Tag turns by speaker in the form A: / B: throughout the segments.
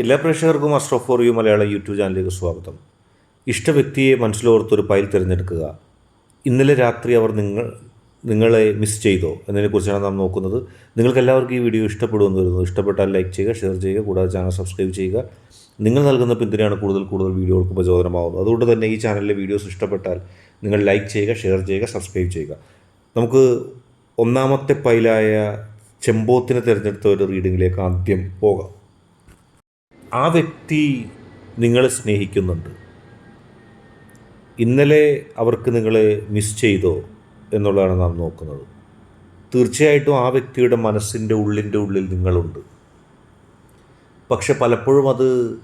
A: എല്ലാ പ്രേക്ഷകർക്കും astro for you Malayalam YouTube ചാനലിലേക്ക് സ്വാഗതം. ഇഷ്ട വ്യക്തിയെ മനസ്സിലോർത്തൊരു ഫയൽ തിരഞ്ഞെടുക്കുക. ഇന്നലെ രാത്രി അവർ നിങ്ങൾ നിങ്ങളെ മിസ് ചെയ്തോ? എന്നതിനെക്കുറിച്ചാണ് നാം നോക്കുന്നത്. നിങ്ങൾക്ക് എല്ലാവർക്കും ഈ വീഡിയോ ഇഷ്ടപ്പെടുമെന്ന് വരുന്നത് ഇഷ്ടപ്പെട്ടാൽ ലൈക്ക് ചെയ്യുക ഷെയർ ചെയ്യുക കൂടാതെ ചാനൽ സബ്സ്ക്രൈബ് ചെയ്യുക. നിങ്ങൾ നൽകുന്ന പിന്തുണയാണ് കൂടുതൽ കൂടുതൽ വീഡിയോകൾക്ക് പ്രചോദനമാകുന്നത് അതുകൊണ്ട് തന്നെ ഈ ചാനലിലെ വീഡിയോസ് ഇഷ്ടപ്പെട്ടാൽ നിങ്ങൾ ലൈക്ക് ചെയ്യുക ഷെയർ ചെയ്യുക സബ്സ്ക്രൈബ് ചെയ്യുക. നമുക്ക് ഒന്നാമത്തെ പൈലായ ചെമ്പോത്തിനെ തിരഞ്ഞെടുത്ത ഒരു റീഡിങ്ങിലേക്ക് ആദ്യം പോകാം. ആ വ്യക്തി നിങ്ങളെ സ്നേഹിക്കുന്നുണ്ട്. ഇന്നലെ അവർക്ക് നിങ്ങളെ മിസ് ചെയ്തോ എന്നുള്ളതാണ് നാം നോക്കുന്നത്. തീർച്ചയായിട്ടും ആ വ്യക്തിയുടെ മനസ്സിന്റെ ഉള്ളിന്റെ ഉള്ളിൽ നിങ്ങളുണ്ട്. പക്ഷെ പലപ്പോഴും അത്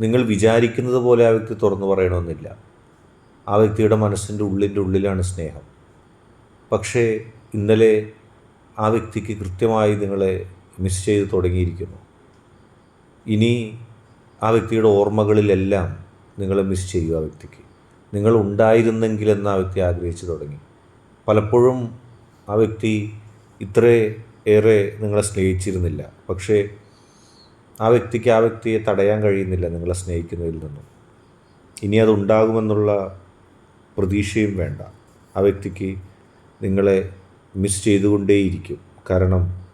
A: നിങ്ങൾ വിചാരിക്കുന്നത് പോലെ ആ വ്യക്തി തുറന്നു പറയണമെന്നില്ല. ആ വ്യക്തിയുടെ മനസ്സിന്റെ ഉള്ളിന്റെ ഉള്ളിലാണ് സ്നേഹം. പക്ഷേ ഇന്നലെ ആ വ്യക്തിക്ക് കൃത്യമായി നിങ്ങളെ മിസ് ചെയ്ത് തുടങ്ങിയിരിക്കുന്നു. ഇനി ആ വ്യക്തിയുടെ ഓർമ്മകളിലെല്ലാം നിങ്ങൾ മിസ് ചെയ്യും ആ വ്യക്തിക്ക്. നിങ്ങൾ ഉണ്ടായിരുന്നെങ്കിലെന്ന് ആ വ്യക്തി ആഗ്രഹിച്ചു തുടങ്ങി. പലപ്പോഴും ആ വ്യക്തി ഇത്ര ഏറെ നിങ്ങളെ സ്നേഹിച്ചിരുന്നില്ല. പക്ഷേ ആ വ്യക്തിക്ക് ആ വ്യക്തിയെ തടയാൻ കഴിയുന്നില്ല നിങ്ങളെ സ്നേഹിക്കുന്നതിൽ നിന്നും. ഇനി അതുണ്ടാകുമെന്നുള്ള പ്രതീക്ഷയും വേണ്ട. ആ വ്യക്തിക്ക് നിങ്ങളെ മിസ് ചെയ്തുകൊണ്ടേയിരിക്കും. കാരണം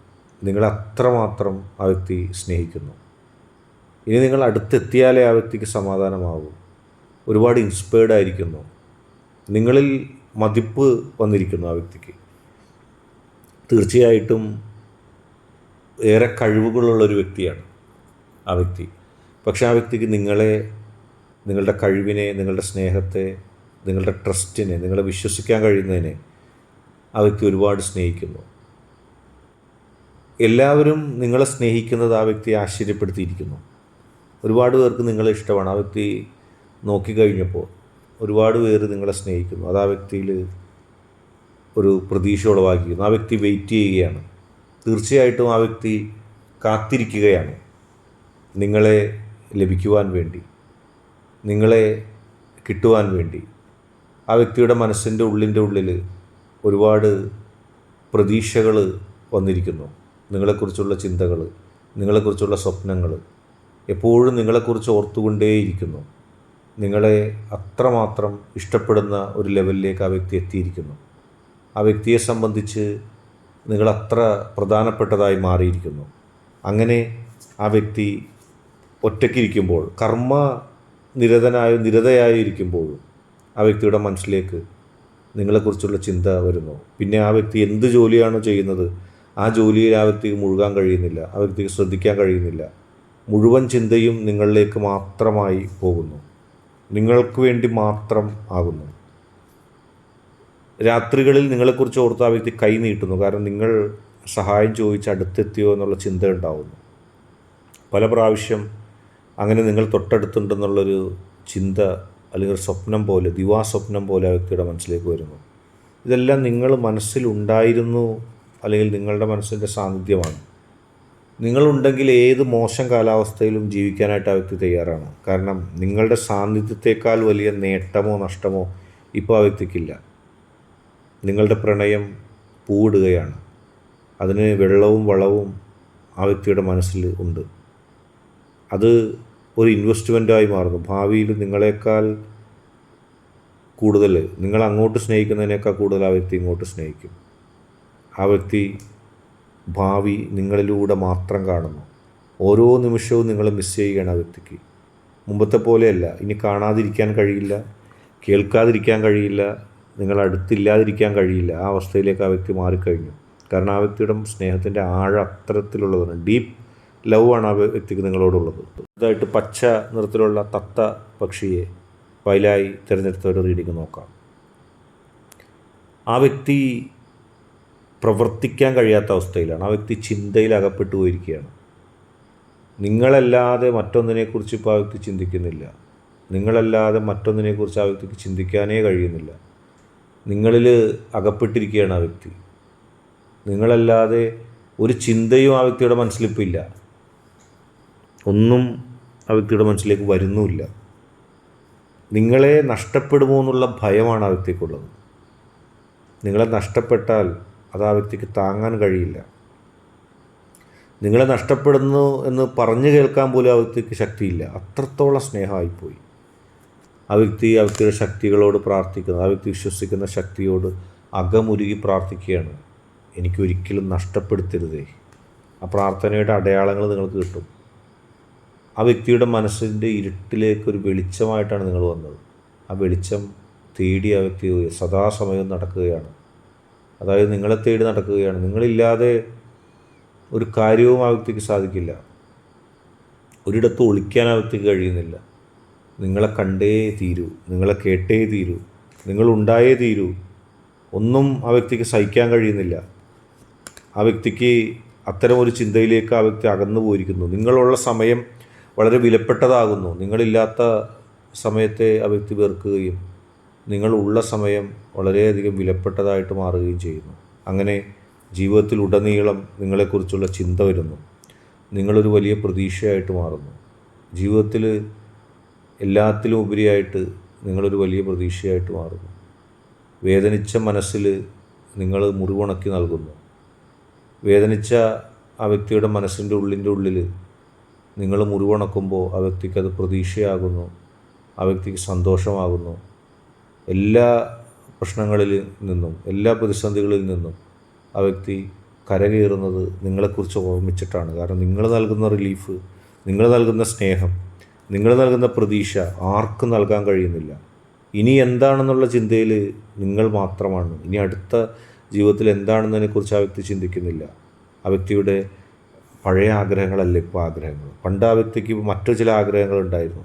A: നിങ്ങളെ അത്രമാത്രം ആ വ്യക്തി സ്നേഹിക്കുന്നു. ഇനി നിങ്ങൾ അടുത്തെത്തിയാലേ ആ വ്യക്തിക്ക് സമാധാനമാകും ഒരുപാട് ഇൻസ്പയർഡ് ആയിരിക്കുന്നു. നിങ്ങളിൽ മതിപ്പ് വന്നിരിക്കുന്നു ആ വ്യക്തിക്ക്. തീർച്ചയായിട്ടും ഏറെ കഴിവുകളുള്ള ഒരു വ്യക്തിയാണ് ആ വ്യക്തി. പക്ഷെ ആ വ്യക്തിക്ക് നിങ്ങളെ നിങ്ങളുടെ കഴിവിനെ നിങ്ങളുടെ സ്നേഹത്തെ നിങ്ങളുടെ ട്രസ്റ്റിനെ നിങ്ങളെ വിശ്വസിക്കാൻ കഴിയുന്നതിനെ ആ വ്യക്തി ഒരുപാട് സ്നേഹിക്കുന്നു. എല്ലാവരും നിങ്ങളെ സ്നേഹിക്കുന്നത് ആ വ്യക്തിയെ ആശ്ചര്യപ്പെടുത്തിയിരിക്കുന്നു. ഒരുപാട് പേർക്ക് നിങ്ങളെ ഇഷ്ടമാണ്. ആ വ്യക്തി നോക്കിക്കഴിഞ്ഞപ്പോൾ ഒരുപാട് പേര് നിങ്ങളെ സ്നേഹിക്കുന്നു. അത് ആ വ്യക്തിയിൽ ഒരു പ്രതീക്ഷ ഉളവാക്കിയിരുന്നു ആ വ്യക്തി വെയിറ്റ് ചെയ്യുകയാണ്. തീർച്ചയായിട്ടും ആ വ്യക്തി കാത്തിരിക്കുകയാണ്. നിങ്ങളെ ലഭിക്കുവാൻ വേണ്ടി നിങ്ങളെ കിട്ടുവാൻ വേണ്ടി. ആ വ്യക്തിയുടെ മനസ്സിന്റെ ഉള്ളിന്റെ ഉള്ളിൽ ഒരുപാട് പ്രതീക്ഷകൾ വന്നിരിക്കുന്നു. നിങ്ങളെക്കുറിച്ചുള്ള ചിന്തകൾ നിങ്ങളെക്കുറിച്ചുള്ള സ്വപ്നങ്ങൾ. എപ്പോഴും നിങ്ങളെക്കുറിച്ച് ഓർത്തുകൊണ്ടേയിരിക്കുന്നു. നിങ്ങളെ അത്രമാത്രം ഇഷ്ടപ്പെടുന്ന ഒരു ലെവലിലേക്ക് ആ വ്യക്തി എത്തിയിരിക്കുന്നു. ആ വ്യക്തിയെ സംബന്ധിച്ച് നിങ്ങളത്ര പ്രധാനപ്പെട്ടതായി മാറിയിരിക്കുന്നു. അങ്ങനെ ആ വ്യക്തി ഒറ്റയ്ക്കിരിക്കുമ്പോൾ കർമ്മ നിരതനായോ നിരതയായോ ഇരിക്കുമ്പോഴും ആ വ്യക്തിയുടെ മനസ്സിലേക്ക് നിങ്ങളെക്കുറിച്ചുള്ള ചിന്ത വരുന്നു. പിന്നെ ആ വ്യക്തി എന്ത് ജോലിയാണോ ചെയ്യുന്നത് ആ ജോലിയിൽ ആ വ്യക്തിക്ക് മുഴുകാൻ കഴിയുന്നില്ല ആ വ്യക്തിക്ക് ശ്രദ്ധിക്കാൻ കഴിയുന്നില്ല. മുഴുവൻ ചിന്തയും നിങ്ങളിലേക്ക് മാത്രമായി പോകുന്നു. നിങ്ങൾക്ക് വേണ്ടി മാത്രം ആകുന്നു. രാത്രികളിൽ നിങ്ങളെക്കുറിച്ച് ഓർത്ത് ആ വ്യക്തി കൈ നീട്ടുന്നു. കാരണം നിങ്ങൾ സഹായം ചോദിച്ച് അടുത്തെത്തിയോ എന്നുള്ള ചിന്ത ഉണ്ടാവുന്നു. പല പ്രാവശ്യം അങ്ങനെ നിങ്ങൾ തൊട്ടടുത്തുണ്ടെന്നുള്ളൊരു ചിന്ത അല്ലെങ്കിൽ ഒരു സ്വപ്നം പോലെ ദിവാസ്വപ്നം പോലെ ആ വ്യക്തിയുടെ മനസ്സിലേക്ക് വരുന്നു. ഇതെല്ലാം നിങ്ങൾ മനസ്സിലുണ്ടായിരുന്നു അല്ലെങ്കിൽ നിങ്ങളുടെ മനസ്സിന്റെ സാന്നിധ്യമാണ്. നിങ്ങളുണ്ടെങ്കിൽ ഏത് മോശം കാലാവസ്ഥയിലും ജീവിക്കാനായിട്ട് ആ വ്യക്തി തയ്യാറാണ്. കാരണം നിങ്ങളുടെ സാന്നിധ്യത്തെക്കാൾ വലിയ നേട്ടമോ നഷ്ടമോ ഇപ്പോൾ ആ വ്യക്തിക്കില്ല. നിങ്ങളുടെ പ്രണയം പൂവിടുകയാണ്. അതിന് വെള്ളവും വളവും ആ വ്യക്തിയുടെ മനസ്സിൽ ഉണ്ട്. അത് ഒരു ഇൻവെസ്റ്റ്മെന്റായി മാറുന്നു. ഭാവിയിൽ നിങ്ങളെക്കാൾ കൂടുതൽ നിങ്ങൾ അങ്ങോട്ട് സ്നേഹിക്കുന്നതിനേക്കാൾ കൂടുതൽ ആ വ്യക്തി ഇങ്ങോട്ട് സ്നേഹിക്കും. ആ വ്യക്തി ഭാവി നിങ്ങളിലൂടെ മാത്രം കാണുന്നു. ഓരോ നിമിഷവും നിങ്ങൾ മിസ് ചെയ്യുകയാണ് ആ വ്യക്തിക്ക്. മുമ്പത്തെ പോലെയല്ല. ഇനി കാണാതിരിക്കാൻ കഴിയില്ല. കേൾക്കാതിരിക്കാൻ കഴിയില്ല. നിങ്ങൾ അടുത്തില്ലാതിരിക്കാൻ കഴിയില്ല. ആ അവസ്ഥയിലേക്ക് ആ വ്യക്തി മാറിക്കഴിഞ്ഞു. കാരണം ആ വ്യക്തിയുടെ സ്നേഹത്തിന്റെ ആഴം അത്തരത്തിലുള്ളതാണ്. ഡീപ്പ് ലവ് ആണ് ആ വ്യക്തിക്ക് നിങ്ങളോടുള്ളത്. ഇതായിട്ട് പച്ച നിറത്തിലുള്ള തത്ത പക്ഷിയെ വയലായി തിരഞ്ഞെടുത്ത ഒരു റീഡിങ് നോക്കാം. ആ വ്യക്തി പ്രവർത്തിക്കാൻ കഴിയാത്ത അവസ്ഥയിലാണ്. ആ വ്യക്തി ചിന്തയിൽ അകപ്പെട്ടു പോയിരിക്കുകയാണ്. നിങ്ങളല്ലാതെ മറ്റൊന്നിനെക്കുറിച്ച് ഇപ്പോൾ ആ വ്യക്തി ചിന്തിക്കുന്നില്ല. നിങ്ങളല്ലാതെ മറ്റൊന്നിനെക്കുറിച്ച് ആ വ്യക്തിക്ക് ചിന്തിക്കാനേ കഴിയുന്നില്ല. നിങ്ങളിൽ അകപ്പെട്ടിരിക്കുകയാണ് ആ വ്യക്തി. നിങ്ങളല്ലാതെ ഒരു ചിന്തയും ആ വ്യക്തിയുടെ മനസ്സിലിപ്പില്ല. ഒന്നും ആ വ്യക്തിയുടെ മനസ്സിലേക്ക് വരുന്നുമില്ല. നിങ്ങളെ നഷ്ടപ്പെടുമോ എന്നുള്ള ഭയമാണ് ആ വ്യക്തിക്കുള്ളത്. നിങ്ങളെ നഷ്ടപ്പെട്ടാൽ അത് ആ വ്യക്തിക്ക് താങ്ങാൻ കഴിയില്ല. നിങ്ങളെ നഷ്ടപ്പെടുന്നു എന്ന് പറഞ്ഞു കേൾക്കാൻ പോലും ആ വ്യക്തിക്ക് ശക്തിയില്ല. അത്രത്തോളം സ്നേഹമായിപ്പോയി. ആ വ്യക്തി ആ വ്യക്തിയുടെ ശക്തികളോട് പ്രാർത്ഥിക്കുന്നു. ആ വ്യക്തി വിശ്വസിക്കുന്ന ശക്തിയോട് അകമുരുകി പ്രാർത്ഥിക്കുകയാണ്. എനിക്കൊരിക്കലും നഷ്ടപ്പെടുത്തരുതേ. ആ പ്രാർത്ഥനയുടെ അടയാളങ്ങൾ നിങ്ങൾക്ക് കിട്ടും. ആ വ്യക്തിയുടെ മനസ്സിന്റെ ഇരുട്ടിലേക്ക് ഒരു വെളിച്ചമായിട്ടാണ് നിങ്ങൾ വന്നത്. ആ വെളിച്ചം തേടി ആ വ്യക്തി സദാസമയം നടക്കുകയാണ്. അതായത് നിങ്ങളെ തേടി നടക്കുകയാണ്. നിങ്ങളില്ലാതെ ഒരു കാര്യവും ആ വ്യക്തിക്ക് സാധിക്കില്ല. ഒരിടത്ത് ഒളിക്കാൻ ആ വ്യക്തിക്ക് കഴിയുന്നില്ല. നിങ്ങളെ കണ്ടേ തീരൂ. നിങ്ങളെ കേട്ടേ തീരൂ. നിങ്ങളുണ്ടായേ തീരൂ. ഒന്നും ആ വ്യക്തിക്ക് സഹിക്കാൻ കഴിയുന്നില്ല. ആ വ്യക്തിക്ക് അത്തരമൊരു ചിന്തയിലേക്ക് ആ വ്യക്തി അകന്നു പോയിരിക്കുന്നു. നിങ്ങളുള്ള സമയം വളരെ വിലപ്പെട്ടതാകുന്നു. നിങ്ങളില്ലാത്ത സമയത്തെ ആ വ്യക്തി വെറുക്കുകയും നിങ്ങളുള്ള സമയം വളരെയധികം വിലപ്പെട്ടതായിട്ട് മാറുകയും ചെയ്യുന്നു. അങ്ങനെ ജീവിതത്തിൽ ഉടനീളം നിങ്ങളെക്കുറിച്ചുള്ള ചിന്ത വരുന്നു. നിങ്ങളൊരു വലിയ പ്രതീക്ഷയായിട്ട് മാറുന്നു. ജീവിതത്തിൽ എല്ലാത്തിലും ഉപരിയായിട്ട് നിങ്ങളൊരു വലിയ പ്രതീക്ഷയായിട്ട് മാറുന്നു. വേദനിച്ച മനസ്സിൽ നിങ്ങൾ മുറിവുണക്കി നൽകുന്നു. വേദനിച്ച ആ വ്യക്തിയുടെ മനസ്സിന്റെ ഉള്ളിന്റെ ഉള്ളിൽ നിങ്ങൾ മുറിവുണക്കുമ്പോൾ ആ വ്യക്തിക്ക് അത് പ്രതീക്ഷയാകുന്നു. ആ വ്യക്തിക്ക് സന്തോഷമാകുന്നു. എല്ലാ പ്രശ്നങ്ങളിൽ നിന്നും എല്ലാ പ്രതിസന്ധികളിൽ നിന്നും ആ വ്യക്തി കരകയറുന്നത് നിങ്ങളെക്കുറിച്ച് ഓർമ്മിച്ചിട്ടാണ്. കാരണം നിങ്ങൾ നൽകുന്ന റിലീഫ് നിങ്ങൾ നൽകുന്ന സ്നേഹം നിങ്ങൾ നൽകുന്ന പ്രതീക്ഷ ആർക്കും നൽകാൻ കഴിയുന്നില്ല. ഇനി എന്താണെന്നുള്ള ചിന്തയിൽ നിങ്ങൾ മാത്രമാണ്. ഇനി അടുത്ത ജീവിതത്തിൽ എന്താണെന്നതിനെക്കുറിച്ച് ആ വ്യക്തി ചിന്തിക്കുന്നില്ല. ആ വ്യക്തിയുടെ പഴയ ആഗ്രഹങ്ങളല്ല ഇപ്പോൾ ആഗ്രഹങ്ങൾ. പണ്ട് ആ വ്യക്തിക്ക് മറ്റു ചില ആഗ്രഹങ്ങളുണ്ടായിരുന്നു.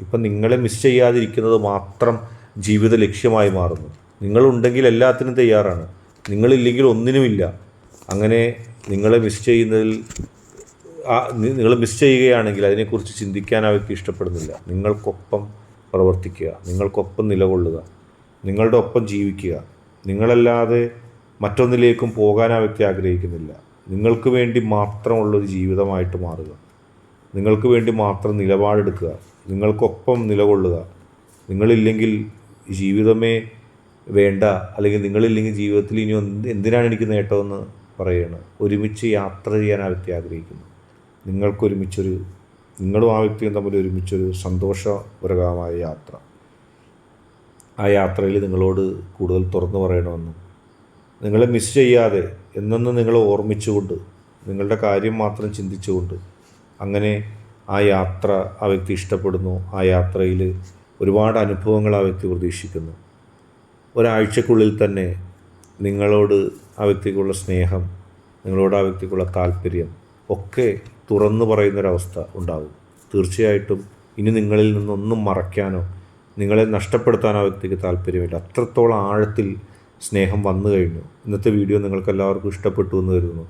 A: ഇപ്പം നിങ്ങളെ മിസ് ചെയ്യാതിരിക്കുന്നത് മാത്രം ജീവിത ലക്ഷ്യമായി മാറുന്നു. നിങ്ങളുണ്ടെങ്കിൽ എല്ലാത്തിനും തയ്യാറാണ്. നിങ്ങളില്ലെങ്കിൽ ഒന്നിനുമില്ല. അങ്ങനെ നിങ്ങളെ മിസ് ചെയ്യുന്നതിൽ നിങ്ങൾ മിസ് ചെയ്യുകയാണെങ്കിൽ അതിനെക്കുറിച്ച് ചിന്തിക്കാൻ അവർക്ക് ഇഷ്ടപ്പെടുന്നില്ല. നിങ്ങൾക്കൊപ്പം പ്രവർത്തിക്കുക. നിങ്ങൾക്കൊപ്പം നിലകൊള്ളുക. നിങ്ങളുടെ ഒപ്പം ജീവിക്കുക. നിങ്ങളല്ലാതെ മറ്റൊന്നിലേക്കും പോകാൻ ആ വ്യക്തി ആഗ്രഹിക്കുന്നില്ല. നിങ്ങൾക്ക് വേണ്ടി മാത്രമുള്ളൊരു ജീവിതമായിട്ട് മാറുക. നിങ്ങൾക്ക് വേണ്ടി മാത്രം നിലപാടെടുക്കുക. നിങ്ങൾക്കൊപ്പം നിലകൊള്ളുക. നിങ്ങളില്ലെങ്കിൽ ജീവിതമേ വേണ്ട അല്ലെങ്കിൽ നിങ്ങളില്ലെങ്കിൽ ജീവിതത്തിൽ ഇനി എന്ത് എന്തിനാണ് എനിക്ക് നേട്ടമെന്ന് പറയുകയാണ് ഒരുമിച്ച് യാത്ര ചെയ്യാൻ ആ വ്യക്തി ആഗ്രഹിക്കുന്നു. നിങ്ങൾക്കൊരുമിച്ചൊരു നിങ്ങളും ആ വ്യക്തിയും തമ്മിൽ ഒരുമിച്ചൊരു സന്തോഷപരകമായ യാത്ര. ആ യാത്രയിൽ നിങ്ങളോട് കൂടുതൽ തുറന്നു പറയണമെന്നും നിങ്ങളെ മിസ് ചെയ്യാതെ എന്നെന്ന് നിങ്ങളെ ഓർമ്മിച്ചുകൊണ്ട് നിങ്ങളുടെ കാര്യം മാത്രം ചിന്തിച്ചുകൊണ്ട് അങ്ങനെ ആ യാത്ര ആ വ്യക്തി ഇഷ്ടപ്പെടുന്നു. ആ യാത്രയിൽ ഒരുപാട് അനുഭവങ്ങൾ ആ വ്യക്തി പ്രതീക്ഷിക്കുന്നു. ഒരാഴ്ചക്കുള്ളിൽ തന്നെ നിങ്ങളോട് ആ വ്യക്തിക്കുള്ള സ്നേഹം നിങ്ങളോട് ആ വ്യക്തിക്കുള്ള താല്പര്യം ഒക്കെ തുറന്നു പറയുന്നൊരവസ്ഥ ഉണ്ടാകും. തീർച്ചയായിട്ടും ഇനി നിങ്ങളിൽ നിന്നൊന്നും മറയ്ക്കാനോ നിങ്ങളെ നഷ്ടപ്പെടുത്താനോ ആ വ്യക്തിക്ക് താല്പര്യമില്ല അത്രത്തോളം ആഴത്തിൽ സ്നേഹം വന്നു കഴിഞ്ഞു. ഇന്നത്തെ വീഡിയോ നിങ്ങൾക്കെല്ലാവർക്കും ഇഷ്ടപ്പെട്ടു എന്ന് കരുതുന്നു.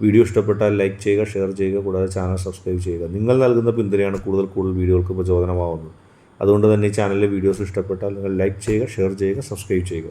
A: വീഡിയോ ഇഷ്ടപ്പെട്ടാൽ ലൈക്ക് ചെയ്യുക ഷെയർ ചെയ്യുക കൂടാതെ ചാനൽ സബ്സ്ക്രൈബ് ചെയ്യുക. നിങ്ങൾ നൽകുന്ന പിന്തുണയാണ് കൂടുതൽ കൂടുതൽ വീഡിയോകൾക്ക് പ്രചോദനമാവുന്നത്. അതുകൊണ്ട് തന്നെ ഈ ചാനലിലെ വീഡിയോസ് ഇഷ്ടപ്പെട്ടാൽ നിങ്ങൾ ലൈക്ക് ചെയ്യുക ഷെയർ ചെയ്യുക സബ്സ്ക്രൈബ് ചെയ്യുക.